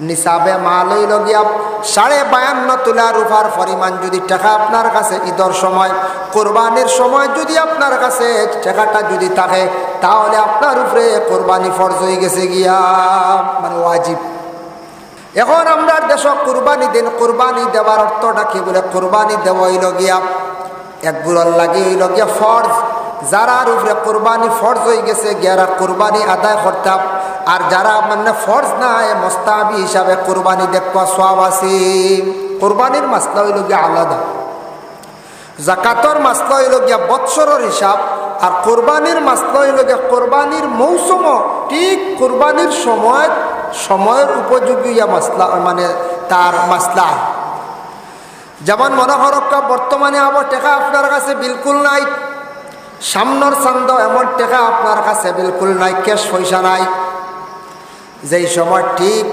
নিসাবে মাল হইল গিয়া সাড়ে বায়ান্ন তোলা রুফার পরিমাণ যদি টাকা আপনার কাছে ঈদর সময়, কোরবানির সময় যদি আপনার কাছে টাকাটা যদি থাকে, তাহলে আপনার উপরে কোরবানি ফরজ হয়ে গেছে গিয়া। মানে ওয়াজিব। এখন আমরা দেশ কোরবানি দিন, কোরবানি দেওয়ার অর্থটা কি বলে? কোরবানি দেওয়া হইল গিয়া একগুলোর লাগে হইল গিয়া ফরজ। যারার উপরে কোরবানি ফরজ হয়ে গেছে গিয়ারা কোরবানি আদায় করতাম। আর যারা মানে ফরজ নাই মস্তাবি হিসাবে কোরবানি দেখবা সব আছে। কোরবানির মাসলা হইল গিয়া আলাদা। জাকাতর মাসলা হইল গিয়া বৎসরের হিসাব, আর কোরবানির মাসলা হইল গিয়া কোরবানির মৌসুম ঠিক কোরবানির সময়, সময়ের উপযোগী ইয়া মাসলা মানে তার মাসলা। যেমন মনে করক্কা বর্তমানে আবার টেকা আপনার কাছে বিলকুল নাই, সামনের চান্দ এমন টেকা আপনার কাছে বিলকুল নাই, ক্যাশ পয়সা নাই। যেই সময় ঠিক